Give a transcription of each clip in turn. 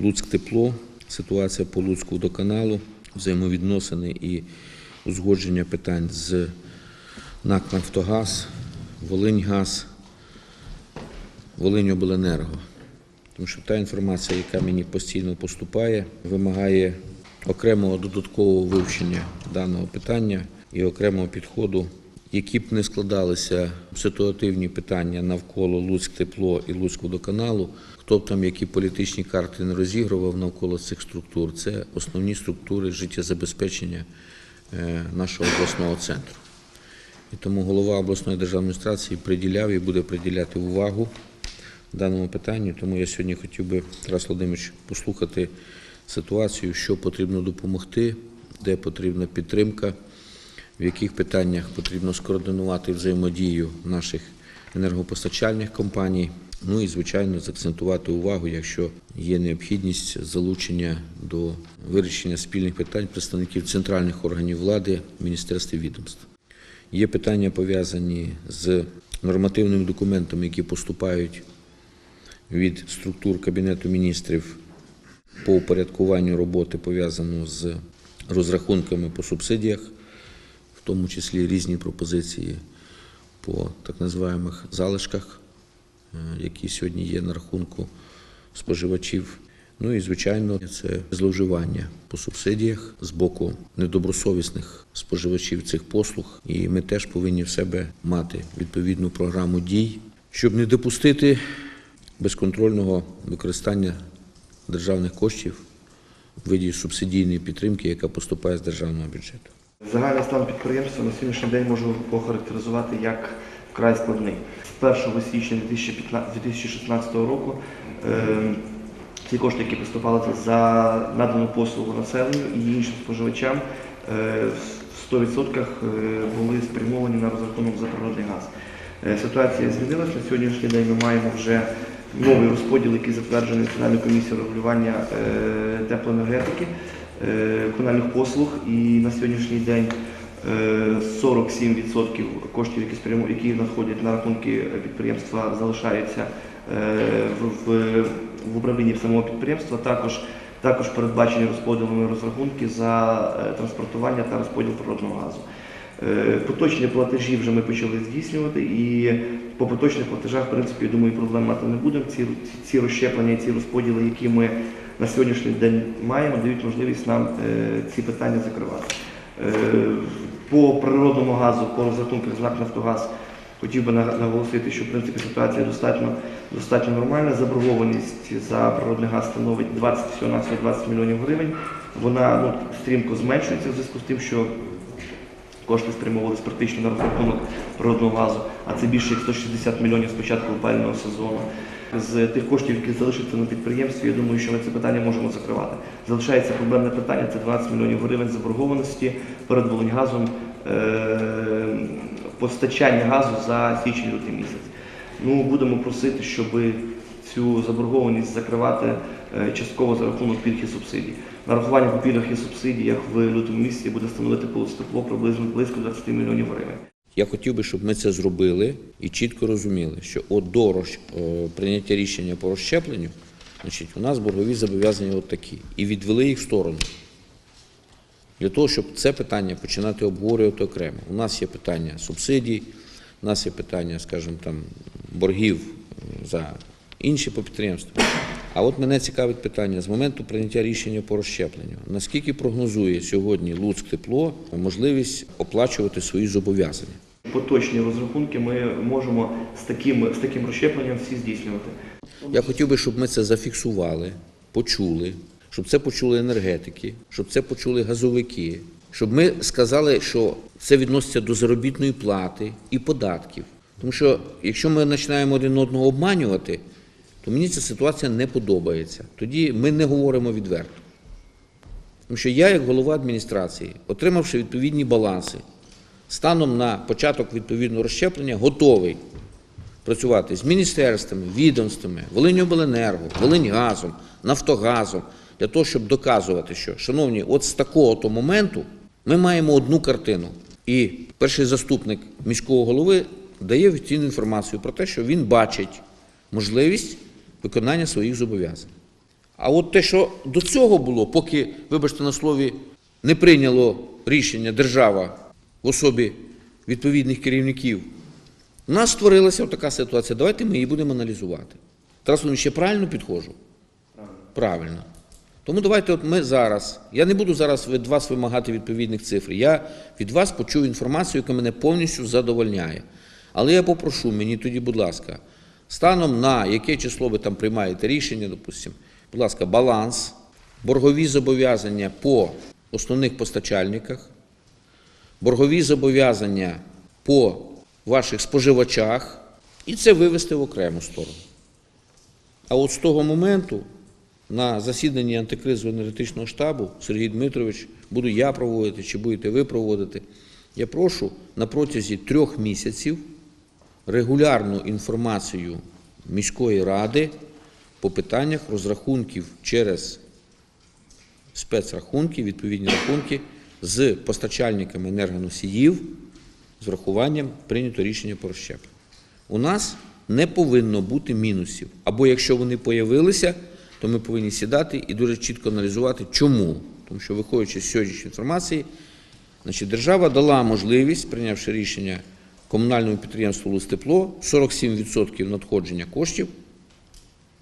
Луцьк тепло, ситуація по Луцьку водоканалу, взаємовідносини і узгодження питань з НАК «Нафтогаз», Волиньгаз, Волиньобленерго. Тому що та інформація, яка мені постійно поступає, вимагає окремого додаткового вивчення даного питання і окремого підходу, які б не складалися ситуативні питання навколо Луцьк тепло і Луцьк водоканалу, хто б там які політичні карти не розігрував навколо цих структур, це основні структури життєзабезпечення е, нашого обласного центру. І тому голова обласної державної адміністрації приділяв і буде приділяти увагу даному питанню. Тому я сьогодні хотів би, Тарас Володимирович, послухати ситуацію, що потрібно допомогти, де потрібна підтримка, в яких питаннях потрібно скоординувати взаємодію наших енергопостачальних компаній. Ну і, звичайно, заакцентувати увагу, якщо є необхідність залучення до вирішення спільних питань представників центральних органів влади, міністерств і відомств. Є питання пов'язані з нормативними документами, які поступають від структур Кабінету міністрів по упорядкуванню роботи, пов'язану з розрахунками по субсидіях, тому числі різні пропозиції по так називаємих залишках, е, які сьогодні є на рахунку споживачів. Ну і звичайно, це зловживання по субсидіях з боку недобросовісних споживачів цих послуг. І ми теж повинні в себе мати відповідну програму дій, щоб не допустити безконтрольного використання державних коштів в виді субсидійної підтримки, яка поступає з державного бюджету. Загальний стан підприємства на сьогоднішній день можу охарактеризувати як вкрай складний. З 1 січня 2016 року е, ті кошти, які поступали за надану послугу населенню і іншим споживачам, е, в 100% були спрямовані на розрахунок за природний газ. Е, Ситуація змінилася. На сьогоднішній день ми маємо вже новий розподіл, який затверджений Національною комісією регулювання е, теплоенергетики, е, комунальних послуг. І на сьогоднішній день е, 47% коштів, які спрямо- які надходять на рахунки підприємства, залишаються е, в, в, управлінні самого підприємства. Також також передбачені розподілами розрахунки за е, транспортування та розподіл природного газу. Е, Поточні платежі вже ми почали здійснювати, і по поточних платежах, в принципі, я думаю, проблем мати не будемо. Ці, ці розщеплення, ці розподіли, які ми на сьогоднішній день маємо, дають можливість нам е, ці питання закривати. Е, По природному газу, по розрахунках знак Нафтогаз, хотів би наголосити, що в принципі ситуація достатньо, достатньо нормальна. Заборгованість за природний газ становить 20, всього 20 мільйонів гривень. Вона ну, стрімко зменшується в зв'язку з тим, що Кошти спрямовувалися практично на розрахунок природного газу, а це більше як 160 мільйонів з початку опалювального сезону. З тих коштів, які залишаться на підприємстві, я думаю, що ми це питання можемо закривати. Залишається проблемне питання це 12 мільйонів гривень заборгованості перед Волиньгазом е- постачання газу за січень-лютий місяць. Ну, будемо просити, щоб цю заборгованість закривати е, частково за рахунок пільг і субсидій. Нарахування по пільгах і субсидіях в лютому місяці буде становити тепло приблизно близько 20 мільйонів гривень. Я хотів би, щоб ми це зробили і чітко розуміли, що от до е, прийняття рішення по розщепленню, значить, у нас боргові зобов'язання от такі. І відвели їх в сторону. Для того, щоб це питання починати обговорювати окремо. У нас є питання субсидій, у нас є питання, скажімо, там, боргів е, за інші по підприємству. А от мене цікавить питання з моменту прийняття рішення по розщепленню. Наскільки прогнозує сьогодні Луцьк тепло можливість оплачувати свої зобов'язання? Поточні розрахунки ми можемо з таким, з таким розщепленням всі здійснювати. Я хотів би, щоб ми це зафіксували, почули, щоб це почули енергетики, щоб це почули газовики, щоб ми сказали, що це відноситься до заробітної плати і податків. Тому що якщо ми починаємо один одного обманювати, то мені ця ситуація не подобається. Тоді ми не говоримо відверто. Тому що я, як голова адміністрації, отримавши відповідні баланси, станом на початок відповідного розщеплення, готовий працювати з міністерствами, відомствами, Волиньобленерго, Волиньгазом, Нафтогазом, для того, щоб доказувати, що, шановні, от з такого то моменту ми маємо одну картину. І перший заступник міського голови дає офіційну інформацію про те, що він бачить можливість виконання своїх зобов'язань. А от те, що до цього було, поки, вибачте на слові, не прийняло рішення держава в особі відповідних керівників, у нас створилася така ситуація. Давайте ми її будемо аналізувати. Тарас Володимирович, я правильно підходжу? Правильно. Тому давайте от ми зараз, я не буду зараз від вас вимагати відповідних цифр. Я від вас почув інформацію, яка мене повністю задовольняє. Але я попрошу мені тоді, будь ласка, станом на яке число ви там приймаєте рішення, допустимо, будь ласка, баланс, боргові зобов'язання по основних постачальниках, боргові зобов'язання по ваших споживачах, і це вивести в окрему сторону. А от з того моменту на засіданні антикризового енергетичного штабу Сергій Дмитрович, буду я проводити чи будете ви проводити, я прошу на протязі трьох місяців регулярну інформацію міської ради по питаннях розрахунків через спецрахунки, відповідні рахунки з постачальниками енергоносіїв з врахуванням прийнято рішення по розщепленню. У нас не повинно бути мінусів. Або якщо вони появилися, то ми повинні сідати і дуже чітко аналізувати, чому. Тому що, виходячи з сьогоднішньої інформації, значить, держава дала можливість, прийнявши рішення комунальному підприємству «Лустепло», 47% надходження коштів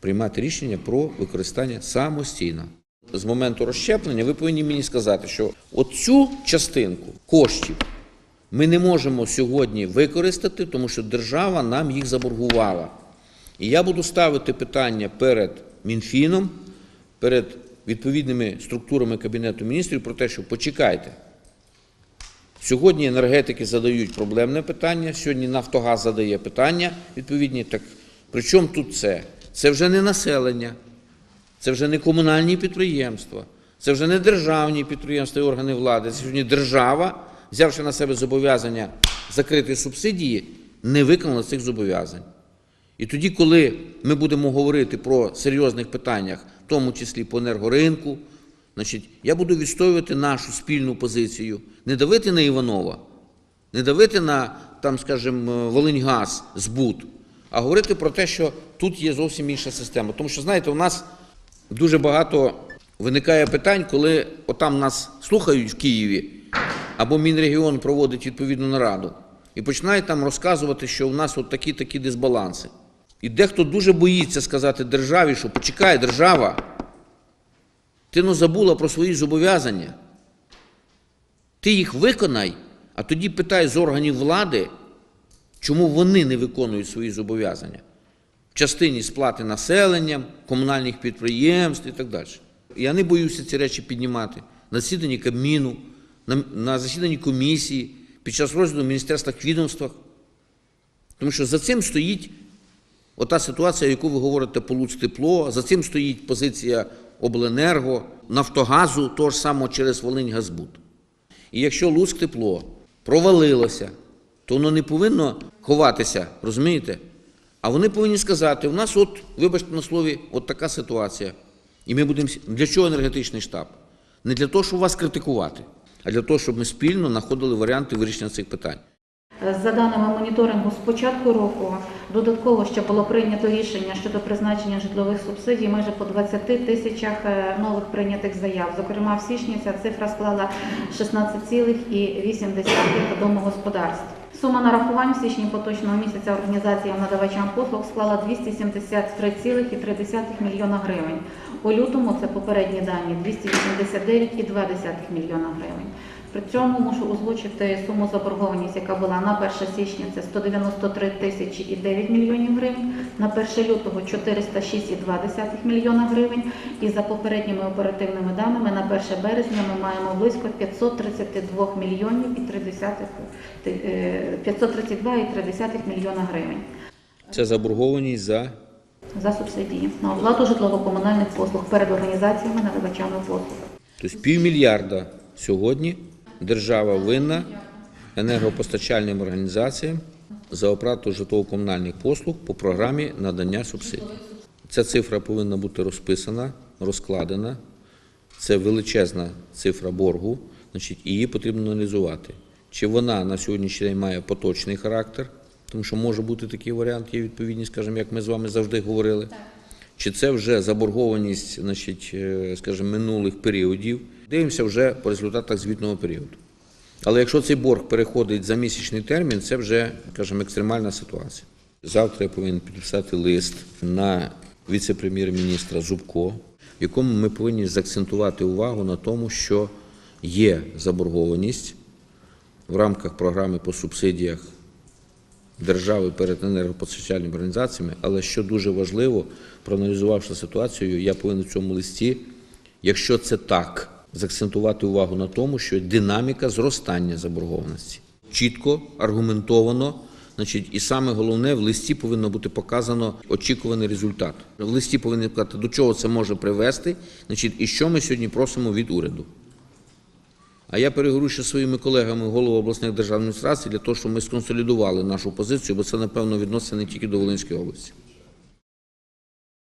приймати рішення про використання самостійно. З моменту розщеплення ви повинні мені сказати, що оцю частинку коштів ми не можемо сьогодні використати, тому що держава нам їх заборгувала. І я буду ставити питання перед Мінфіном, перед відповідними структурами Кабінету міністрів про те, що почекайте. Сьогодні енергетики задають проблемне питання, сьогодні Нафтогаз задає питання відповідні. Так при чому тут це? Це вже не населення, це вже не комунальні підприємства, це вже не державні підприємства і органи влади. Це сьогодні держава, взявши на себе зобов'язання закрити субсидії, не виконала цих зобов'язань. І тоді, коли ми будемо говорити про серйозних питаннях, в тому числі по енергоринку, значить, я буду відстоювати нашу спільну позицію, не давити на Іванова, не давити на, там, скажімо, Волиньгаз, збут, а говорити про те, що тут є зовсім інша система. Тому що, знаєте, у нас дуже багато виникає питань, коли отам нас слухають в Києві, або Мінрегіон проводить відповідну нараду, і починають там розказувати, що у нас от такі-такі дисбаланси. І дехто дуже боїться сказати державі, що почекай, держава, ти ну забула про свої зобов'язання. Ти їх виконай, а тоді питай з органів влади, чому вони не виконують свої зобов'язання в частині сплати населенням, комунальних підприємств і так далі. Я не боюся ці речі піднімати на засіданні Кабміну, на, засіданні комісії, під час розгляду в міністерствах відомствах. Тому що за цим стоїть ота ситуація, яку ви говорите по Луцтепло, за цим стоїть позиція обленерго, Нафтогазу, того ж самого через Волиньгазбуд. І якщо Луцтепло провалилося, то воно не повинно ховатися, розумієте? А вони повинні сказати: у нас, от, вибачте на слові, от така ситуація. І ми будемо. Для чого енергетичний штаб? Не для того, щоб вас критикувати, а для того, щоб ми спільно знаходили варіанти вирішення цих питань. За даними моніторингу, з початку року додатково ще було прийнято рішення щодо призначення житлових субсидій майже по 20 тисячах е, нових прийнятих заяв. Зокрема, в січні ця цифра склала 16,8 домогосподарств. Сума нарахувань в січні поточного місяця організаціям надавачам послуг склала 273,3 мільйона гривень. У лютому це попередні дані 289,2 мільйона гривень. При цьому мушу озвучити суму заборгованість, яка була на 1 січня, це 193 тисячі і 9 мільйонів гривень, на 1 лютого 406,2 мільйона гривень, і за попередніми оперативними даними на 1 березня ми маємо близько 532 мільйонів і 3 десятих, е, 532,3 мільйона гривень. Це заборгованість за? За субсидії на оплату житлово-комунальних послуг перед організаціями надавачами послуг. тобто півмільярда сьогодні держава винна енергопостачальним організаціям за оплату житлово-комунальних послуг по програмі надання субсидій. Ця цифра повинна бути розписана, розкладена. Це величезна цифра боргу, значить, її потрібно аналізувати. Чи вона на сьогоднішній день має поточний характер, тому що може бути такий варіант, є відповідні, скажімо, як ми з вами завжди говорили. чи це вже заборгованість, значить, е, скажімо, минулих періодів. Дивимося вже по результатах звітного періоду. Але якщо цей борг переходить за місячний термін, це вже, скажімо, екстремальна ситуація. Завтра я повинен підписати лист на віце-прем'єр-міністра Зубко, в якому ми повинні заакцентувати увагу на тому, що є заборгованість в рамках програми по субсидіях держави перед енергопостачальними організаціями, але що дуже важливо, проаналізувавши ситуацію, я повинен в цьому листі, якщо це так, заакцентувати увагу на тому, що динаміка зростання заборгованості чітко, аргументовано. Значить, і саме головне в листі повинно бути показано очікуваний результат. В листі повинні показати, до чого це може привести, значить, і що ми сьогодні просимо від уряду. А я переговорю ще своїми колегами голову обласних державних адміністрацій для того, щоб ми сконсолідували нашу позицію, бо це, напевно, відноситься не тільки до Волинської області.